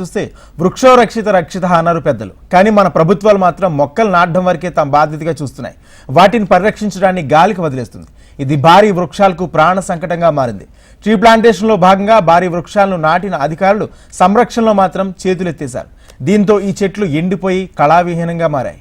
చూస్తే వృక్షో రక్షిత రక్షిత అన్నారు పెద్దలు. కానీ మన ప్రభుత్వాలు మాత్రం మొక్కలు నాటడం వరకే తమ బాధ్యతగా చూస్తున్నాయి. వాటిని పరిరక్షించడాన్ని గాలికి వదిలేస్తుంది. ఇది భారీ వృక్షాలకు ప్రాణ సంకటంగా మారింది. ట్రీ ప్లాంటేషన్లో భాగంగా భారీ వృక్షాలను నాటిన అధికారులు సంరక్షణలో మాత్రం చేతులెత్తేశారు. దీంతో ఈ చెట్లు ఎండిపోయి కళావిహీనంగా మారాయి.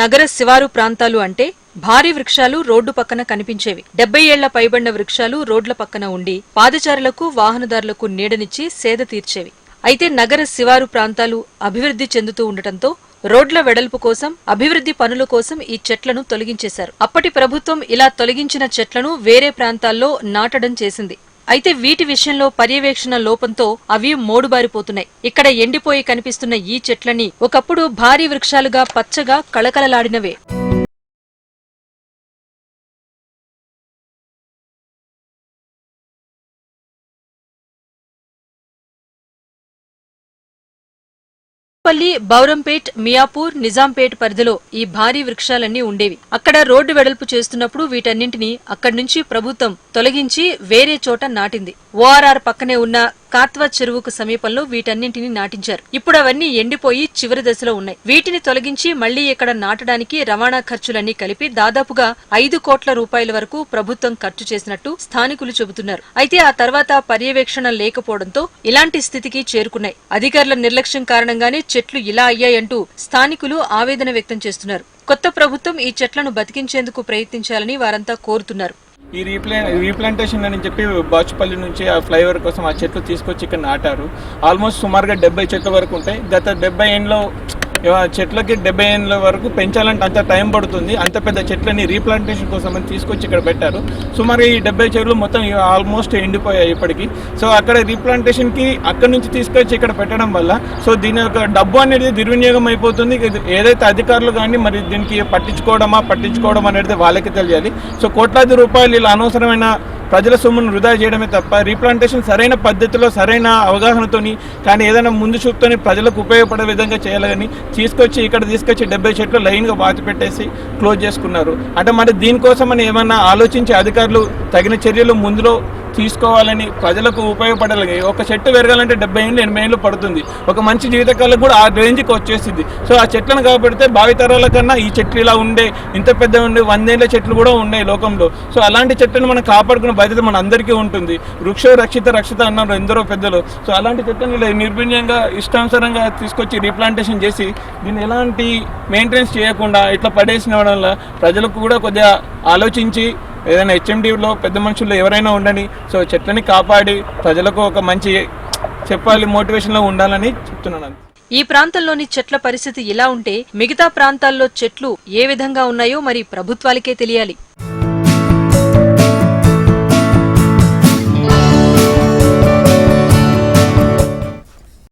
నగర శివారు ప్రాంతాలు అంటే భారీ వృక్షాలు రోడ్డు పక్కన కనిపించేవి. డెబ్బై ఏళ్ళ పైబడిన వృక్షాలు రోడ్ల పక్కన ఉండి పాదచారులకు వాహనదారులకు నీడనిచ్చి సేద తీర్చేవి. అయితే నగర శివారు ప్రాంతాలు అభివృద్ధి చెందుతూ ఉండటంతో రోడ్ల వెడల్పు కోసం అభివృద్ధి పనుల కోసం ఈ చెట్లను తొలగించేశారు. అప్పటి ప్రభుత్వం ఇలా తొలగించిన చెట్లను వేరే ప్రాంతాల్లో నాటడం చేసింది. అయితే వీటి విషయంలో పర్యవేక్షణ లోపంతో అవి మోడుబారిపోతున్నాయి. ఇక్కడ ఎండిపోయి కనిపిస్తున్న ఈ చెట్లని ఒకప్పుడు భారీ వృక్షాలుగా పచ్చగా కళకళలాడినవే. పల్లి బౌరంపేట్ మియాపూర్ నిజాంపేట్ పరిధిలో ఈ భారీ వృక్షాలన్నీ ఉండేవి. అక్కడ రోడ్డు వెడల్పు చేస్తున్నప్పుడు వీటన్నింటినీ అక్కడి నుంచి ప్రభుత్వం తొలగించి వేరే చోట నాటింది. ఓఆర్ఆర్ పక్కనే ఉన్న కాత్వా చెరువుకు సమీపంలో వీటన్నింటినీ నాటించారు. ఇప్పుడు అవన్నీ ఎండిపోయి చివరి దశలో ఉన్నాయి. వీటిని తొలగించి మళ్ళీ ఇక్కడ నాటడానికి రవాణా ఖర్చులన్నీ కలిపి దాదాపుగా ఐదు కోట్ల రూపాయల వరకు ప్రభుత్వం ఖర్చు చేసినట్టు స్థానికులు చెబుతున్నారు. అయితే ఆ తర్వాత పర్యవేక్షణ లేకపోవడంతో ఇలాంటి స్థితికి చేరుకున్నాయి. అధికారుల నిర్లక్ష్యం కారణంగానే చెట్లు ఇలా అయ్యాయంటూ స్థానికులు ఆవేదన వ్యక్తం చేస్తున్నారు. కొత్త ప్రభుత్వం ఈ చెట్లను బతికించేందుకు ప్రయత్నించాలని వారంతా కోరుతున్నారు. ఈ రీప్లా రీప్లాంటేషన్ అని చెప్పి బాచుపల్లి నుంచి ఆ ఫ్లైఓవర్ కోసం ఆ చెట్లు తీసుకొచ్చి ఇక్కడ నాటారు. ఆల్మోస్ట్ సుమారుగా డెబ్బై చెట్ల వరకు ఉంటాయి. గత డెబ్బై ఏళ్ళలో చెట్లకి డెబ్బై ఏళ్ళ వరకు పెంచాలంటే అంత టైం పడుతుంది. అంత పెద్ద చెట్లని రీప్లాంటేషన్ కోసం అని తీసుకొచ్చి ఇక్కడ పెట్టారు. సుమారుగా ఈ డెబ్బై చెట్లు మొత్తం ఆల్మోస్ట్ ఎండిపోయాయి ఇప్పటికి. సో అక్కడ రీప్లాంటేషన్కి అక్కడ నుంచి తీసుకొచ్చి ఇక్కడ పెట్టడం వల్ల సో దీని యొక్క డబ్బు అనేది దుర్వినియోగం అయిపోతుంది. ఏదైతే అధికారులు కానీ మరి దీనికి పట్టించుకోవడమా పట్టించుకోవడం అనేది వాళ్ళకి తెలియాలి. సో కోట్లాది రూపాయలు ఇలా అనవసరమైన ప్రజల సొమ్మును వృధా చేయడమే తప్ప రీప్లాంటేషన్ సరైన పద్ధతిలో సరైన అవగాహనతోని కానీ ఏదైనా ముందు చూపుతోని ప్రజలకు ఉపయోగపడే విధంగా చేయాలని తీసుకొచ్చి ఇక్కడ తీసుకొచ్చి డెబ్బై చెట్లు లైన్గా బాతి పెట్టేసి క్లోజ్ చేసుకున్నారు. అంటే మరి దీనికోసం అని ఏమన్నా ఆలోచించి అధికారులు తగిన చర్యలు ముందులో తీసుకోవాలని ప్రజలకు ఉపయోగపడాలి. ఒక చెట్టు పెరగాలంటే డెబ్బై ఏళ్ళు ఎనభై ఏళ్ళు పడుతుంది. ఒక మంచి జీవితకాలం కూడా ఆ రేంజ్కి వచ్చేసింది. సో ఆ చెట్లను కాబడితే భావితరాల కన్నా ఈ చెట్లు ఇలా ఉండే ఇంత పెద్ద ఉండే వందేళ్ళ చెట్లు కూడా ఉన్నాయి లోకంలో. సో అలాంటి చెట్లను మనం కాపాడుకునే బాధ్యత మన అందరికీ ఉంటుంది. వృక్ష రక్షిత రక్షిత అన్నారు ఎందరో పెద్దలు. సో అలాంటి చెట్లను ఇలా ఇష్టానుసారంగా తీసుకొచ్చి రీప్లాంటేషన్ చేసి దీన్ని ఎలాంటి మెయింటెనెన్స్ చేయకుండా ఇట్లా పడేసిన వల్ల ప్రజలకు కూడా కొద్దిగా ఆలోచించి ఏదైనా హెచ్ఎండిలో పెద్ద మనుషులు ఎవరైనా ఉండని సో చెట్లని కాపాడి ప్రజలకు ఒక మంచి చెప్పాలి మోటివేషన్లో ఉండాలని చెప్తున్నాను. ఈ ప్రాంతంలోని చెట్ల పరిస్థితి ఇలా ఉంటే మిగతా ప్రాంతాల్లో చెట్లు ఏ విధంగా ఉన్నాయో మరి ప్రభుత్వాలకే తెలియాలి.